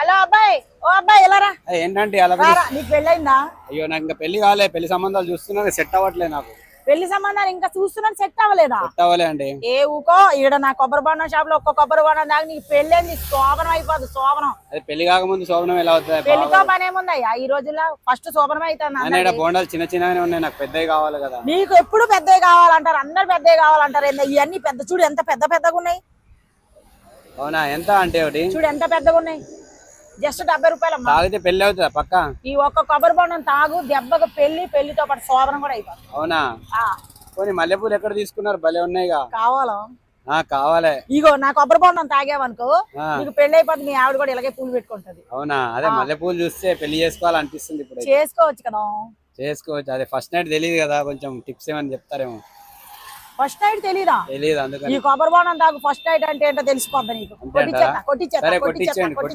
Hello అబ్బాయి ఓ అబ్బాయి ఎలా రా ఏంటంటే అలా రారా, నీకు పెళ్ళయిందా అయ్యో నాకు ఇంకా పెళ్ళి కాలే పెళ్ళి సంబంధాలు చూస్తున్నా సెట్ అవ్వట్లేదు నాకు. పెళ్ళి సంబంధాలు ఇంకా చూస్తున్నాను సెట్ అవ్వలేదా? సెట్ అవ్వలే అండి ఏ ఊకో ఈడ నా కొబ్బరి బొండం షాప్లో ఒక్క కొబ్బరి బొండం దాకా నీకు పెళ్ళేంది శోభనం అయిపోదు శోభనం. అదే పెళ్ళి కాకముందు శోభనం ఎలా అవుతుంది? పెళ్ళితో పని ఏముందయ్యా? ఈ రోజుల్లో ఫస్ట్ శోభనం ఈడ బోండాలు చిన్న చిన్నగానే ఉన్నాయి నాకు పెద్దవి కావాలి కదా. నీకు ఎప్పుడు పెద్దవి కావాలంటారు? అందరు పెద్దవి కావాలంటారు. ఏంది? ఇవన్నీ పెద్ద చూడు ఎంత పెద్ద పెద్దగా ఉన్నాయి అవునా? ఎంత అంటే ఒకటి? చూడు ఎంత పెద్దగా ఉన్నాయి జస్ట్ డెబ్బై రూపాయలమ్మా. తాగితే పెళ్ళి అవుతుందా పక్క? ఈ ఒక్క కొబ్బరి బొండం తాగు దెబ్బకు పెళ్ళి పెళ్ళితో పాటు శోభనం కూడా అయిపోతుంది అవునా? పోనీ మల్లెపూలు ఎక్కడ తీసుకున్నారు? భలే ఉన్నాయిగా. కావాలా? ఆ కావాలే. ఇగో నా కొబ్బరి బొండం తాగావనుకో. నీకు పెళ్ళి అయిపోతుంది మీ ఆవిడ కూడా ఇలాగే పూలు పెట్టుకుంటది. అవునా? అదే మల్లెపూలు చూస్తే పెళ్ళి చేసుకోవాలనిపిస్తుంది ఇప్పుడు చేసుకోవచ్చు కదా. చేసుకోవచ్చు. అదే ఫస్ట్ నైట్ తెలియదు కదా కొంచెం టిప్స్ ఏమని చెప్తారేమో. ఫస్ట్ నైట్ తెలీదా? తెలియదు అందుకని. ఈ కొబ్బరి బొండం తాగు ఫస్ట్ నైట్ అంటే ఏంటో తెలిసిపోద్ది నీకు. అంతే కొట్టిచ్చేస్తా అంటారా?